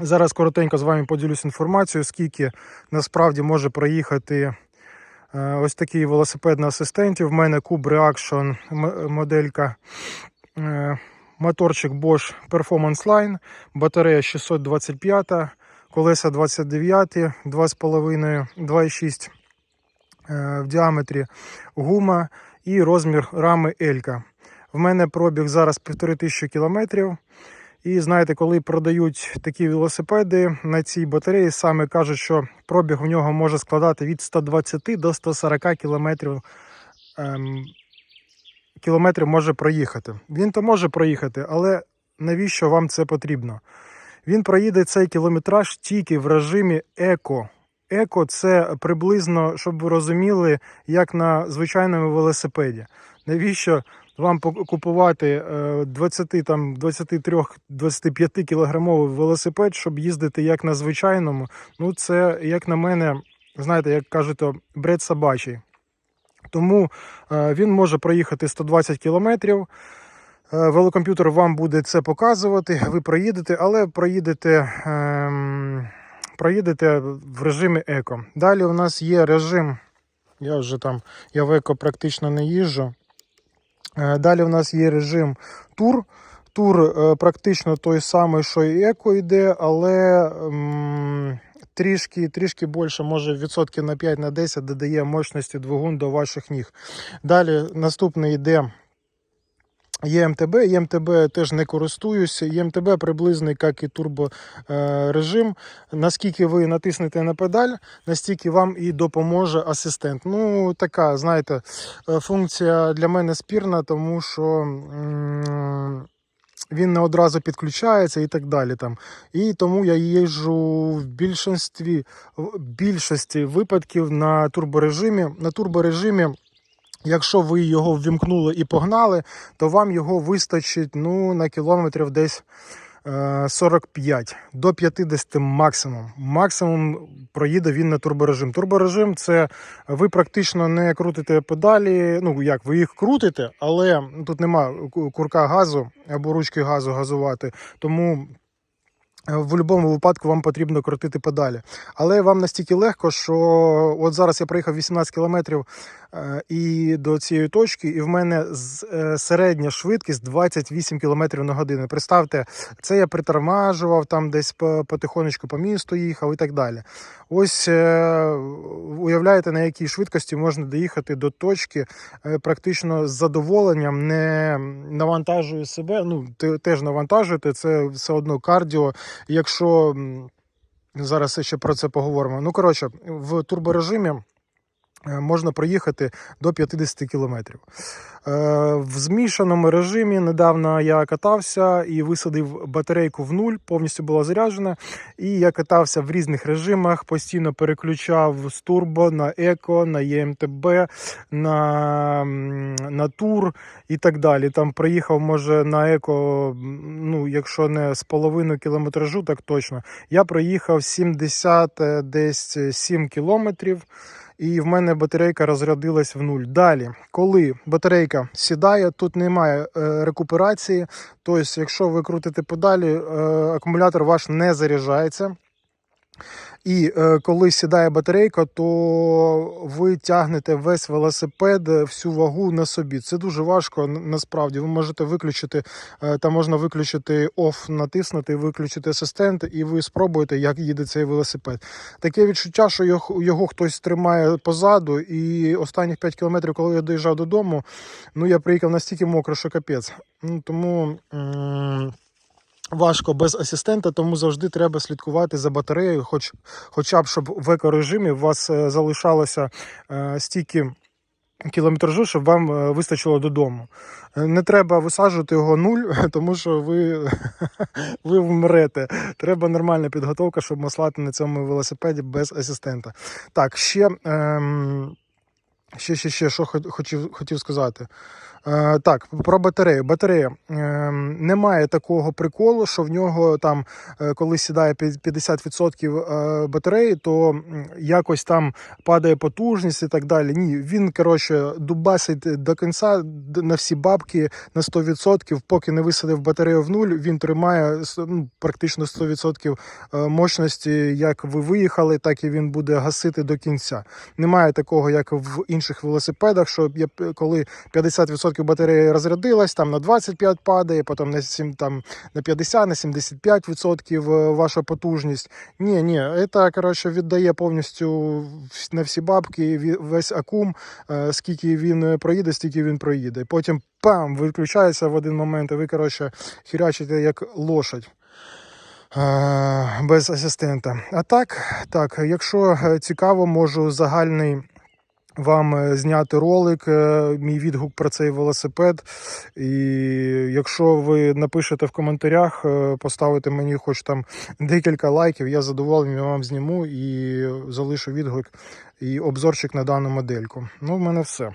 Зараз коротенько з вами поділюсь інформацією, скільки насправді може проїхати е, ось такий велосипед на асистенті. В мене Cube Reaction моделька. Е, Моторчик Bosch Performance Line, батарея 625, колеса 29, 2,5, 2,6 е, в діаметрі гума і розмір рами Елька. В мене пробіг зараз 1500 кілометрів. І знаєте, коли продають такі велосипеди на цій батареї, саме кажуть, що пробіг в нього може складати від 120 до 140 кілометрів. Ем, кілометрів може проїхати. Він то може проїхати, але навіщо вам це потрібно? Він проїде цей кілометраж тільки в режимі еко. Еко це приблизно, щоб ви розуміли, як на звичайному велосипеді. Навіщо вам купувати е, 20, там, 23-25 кілограмовий велосипед, щоб їздити як на звичайному? Ну, це, як на мене, знаєте, як кажуть, бред собачий. Тому е, він може проїхати 120 кілометрів. Е, Велокомп'ютер вам буде це показувати, ви проїдете, але проїдете, ем, проїдете в режимі еко. Далі у нас є режим, я вже там, я в еко практично не їжджу. Е, Далі у нас є режим тур. Тур е, практично той самий, що і еко йде, але трішки, трішки більше, може відсотків на 5 на 10 додає мощності двигун до ваших ніг. Далі наступний йде ЄМТБ. ЄМТБ теж не користуюся. ЄМТБ приблизно як і турбо е. Наскільки ви натиснете на педаль, настільки вам і допоможе асистент. Ну, така, знаєте, е, функція для мене спірна, тому що. Він не одразу підключається і так далі. Там. І тому я їжджу в більшості, в більшості випадків на турборежимі. На турборежимі Якщо ви його ввімкнули і погнали, то вам його вистачить ну, на кілометрів десь е, 45 до 50 максимум. Максимум проїде він на турборежим. Турборежим це ви практично не крутите педалі. Ну як ви їх крутите, але тут нема курка газу або ручки газу газувати. Тому Е, в будь-якому випадку вам потрібно крутити педалі. Але вам настільки легко, що от зараз я проїхав 18 кілометрів е, і до цієї точки, і в мене е, середня швидкість 28 км на годину. Представте, це я притормажував, там десь потихонечку по місту їхав і так далі. Ось е, уявляєте, на якій швидкості можна доїхати до точки е, практично з задоволенням, не навантажує себе. Ну, те- теж навантажуєте, це все одно кардіо. Якщо зараз ще про це поговоримо. Ну, коротше, в турборежимі можна проїхати до 50 кілометрів. Е, В змішаному режимі недавно я катався і висадив батарейку в нуль, повністю була заряджена. І я катався в різних режимах, постійно переключав з турбо на еко, на ЄМТБ, на, на тур і так далі. Там приїхав, може, на еко, ну, якщо не з половиною кілометражу, так точно. Я проїхав 70 е, десь 7 кілометрів. І в мене батарейка розрядилась в нуль. Далі, коли батарейка сідає, тут немає е, рекуперації. Тобто, якщо ви крутите педалі, е, акумулятор ваш не заряджається. І е, коли сідає батарейка, то ви тягнете весь велосипед, е, всю вагу на собі. Це дуже важко насправді. Ви можете виключити, е, там можна виключити оф, натиснути, виключити асистент, і ви спробуєте, як їде цей велосипед. Таке відчуття, що його, його хтось тримає позаду. І останніх 5 кілометрів, коли я доїжджав додому, ну я приїхав настільки мокро, що капець. Ну тому. м, Важко без асистента, тому завжди треба слідкувати за батареєю, хоч, хоча б щоб в екорежимі у вас е, залишалося е, стільки кілометражу, щоб вам е, вистачило додому. Е, Не треба висаджувати його нуль, тому що ви, ви вмрете. Треба нормальна підготовка, щоб маслати на цьому велосипеді без асистента. Так, ще. Ем... Ще, ще, ще, що хотів, хотів сказати. Е, так, про батарею. Батарея е, немає такого приколу, що в нього там, е, коли сідає 50% е, батареї, то якось там падає потужність і так далі. Ні, він коротше дубасить до кінця на всі бабки на 100%, поки не висадив батарею в нуль, він тримає ну, практично 100% е, мощності. Як ви виїхали, так і він буде гасити до кінця. Немає такого, як в інших велосипедах, що коли 50% батареї розрядилась, там на 25 падає, потім на 7, там на 50, на 75% е, ваша потужність. Ні, ні, це коротше віддає повністю на всі бабки весь акум, е, скільки він е, проїде, стільки він проїде. Потім пам, виключається в один момент, і ви коротше хірячите як лошадь. Без асистента. А так, так, якщо цікаво, можу загальний вам е, зняти ролик, е, мій відгук про цей велосипед. І якщо ви напишете в коментарях, е, поставите мені хоч там декілька лайків, я задоволений вам зніму і залишу відгук і обзорчик на дану модельку. Ну, в мене все.